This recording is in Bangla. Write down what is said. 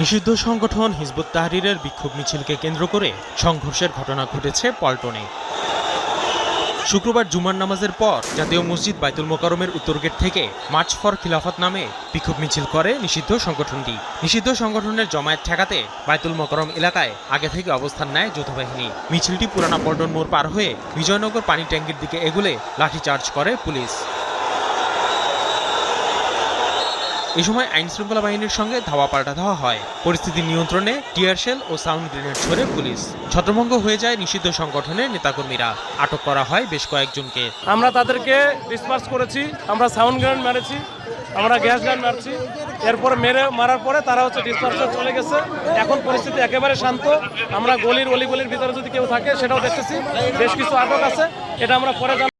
নিষিদ্ধ সংগঠন হিজবুত তাহরিরের বিক্ষোভ মিছিলকে কেন্দ্র করে সংঘর্ষের ঘটনা ঘটেছে পল্টনে। শুক্রবার জুমার নামাজের পর জাতীয় মসজিদ বাইতুল মোকারমের উত্তর গেট থেকে মার্চ ফর খিলাফত নামে বিক্ষোভ মিছিল করে নিষিদ্ধ সংগঠনটি। নিষিদ্ধ সংগঠনের জমায়েত ঠেকাতে বাইতুল মোকারম এলাকায় আগে থেকে অবস্থান নেয় যৌথবাহিনী। মিছিলটি পুরানা পল্টন মোড় পার হয়ে বিজয়নগর পানি ট্যাঙ্কির দিকে এগুলে লাঠিচার্জ করে পুলিশ। এ সময় আইন শৃঙ্খলা বাহিনীর সঙ্গে ধাওয়া পাল্টা ধাওয়া হয়। পরিস্থিতি নিয়ন্ত্রণে টিয়ারশেল ও সাউন্ড গ্রেনেড ছড়ে পুলিশ। ছত্রভঙ্গ হয়ে যায় নিষিদ্ধ সংগঠনের নেতাকর্মীরা। আটক করা হয় বেশ কয়েকজনকে। আমরা তাদেরকে ডিসপার্স করেছি, আমরা সাউন্ড গ্রেনেড মেরেছি, আমরা গ্যাস গান মারছি। এরপর মেরে, মারার পরে তারা হচ্ছে ডিসপার্সে চলে গেছে। এখন পরিস্থিতি একেবারে শান্ত। আমরা গলির অলিগলির ভিতরে যদি কেউ থাকে, সেটাও দেখতেছি। বেশ কিছু আটক আছে। এটা আমরা পরে।